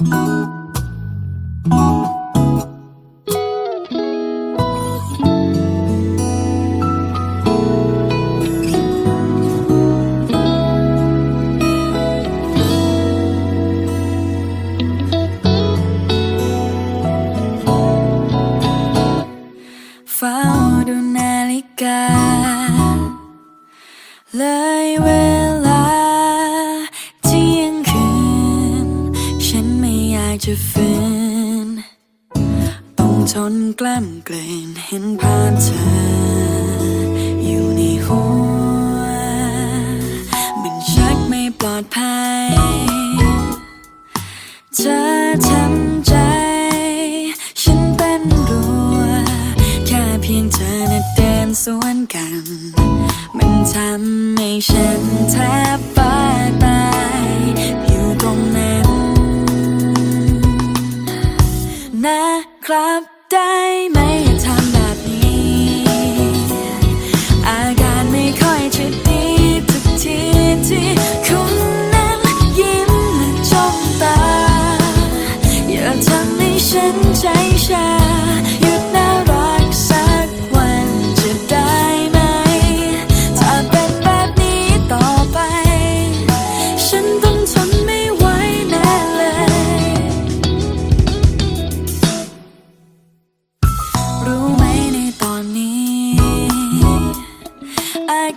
เฝ้ากจะฝืนต้องทนกล้ำกลนเห็นภาพเธอ อยู่ในหัว มันชักไม่ปลอดภัยเธอทำใจ ฉันเป็นรัว แค่เพียงเธอนะเดินสวนกัน มันทำให้ฉันแทบ นะครับได้ไหมอย่าทำแบบนี้ อาการไม่ค่อยจะดีทุกทีที่คุณนั้นยิ้มและจ้องตา อย่าทำให้ฉันใจชา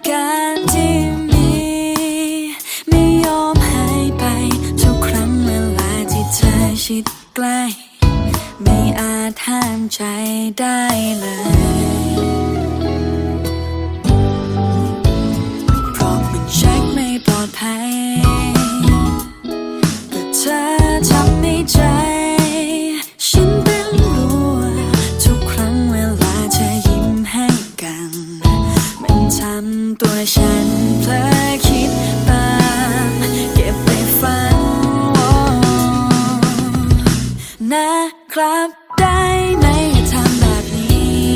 การที่มี ไม่ยอมหายไป ทุกครั้งเวลาที่เธอชิดใกล้ ไม่อาจห้ามใจได้เลยเพราะมันเช็คไม่ปลอดภัยแต่เธอทำให้ใจ ตัวฉันเพลอคิดตามเก็บไปฝันโอ้นะครับได้ไหมอย่าทำแบบนี้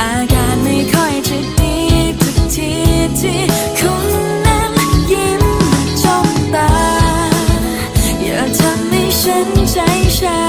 อาการไม่ค่อยจะดีทุกทีที่คุณนั้นยิ้มจ้องตา อย่าทำให้ฉันใจชา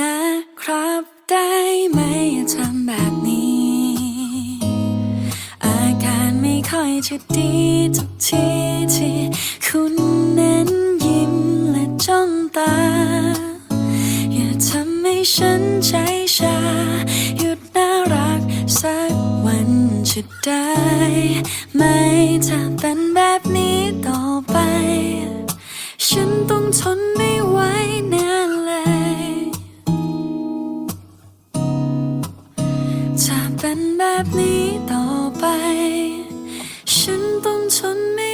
นะครับได้ไหมอย่าทำแบบนี้ อาการไม่ค่อยจะดีทุกทีที่คุณนั้นยิ้มและจ้องตา อย่าทำให้ฉันใจชา หยุดน่ารักสักวันจะได้ไหมถ้าเป็นแบบนี้ต่อไป แบบนี้ต่อไป ฉันต้องทนไม่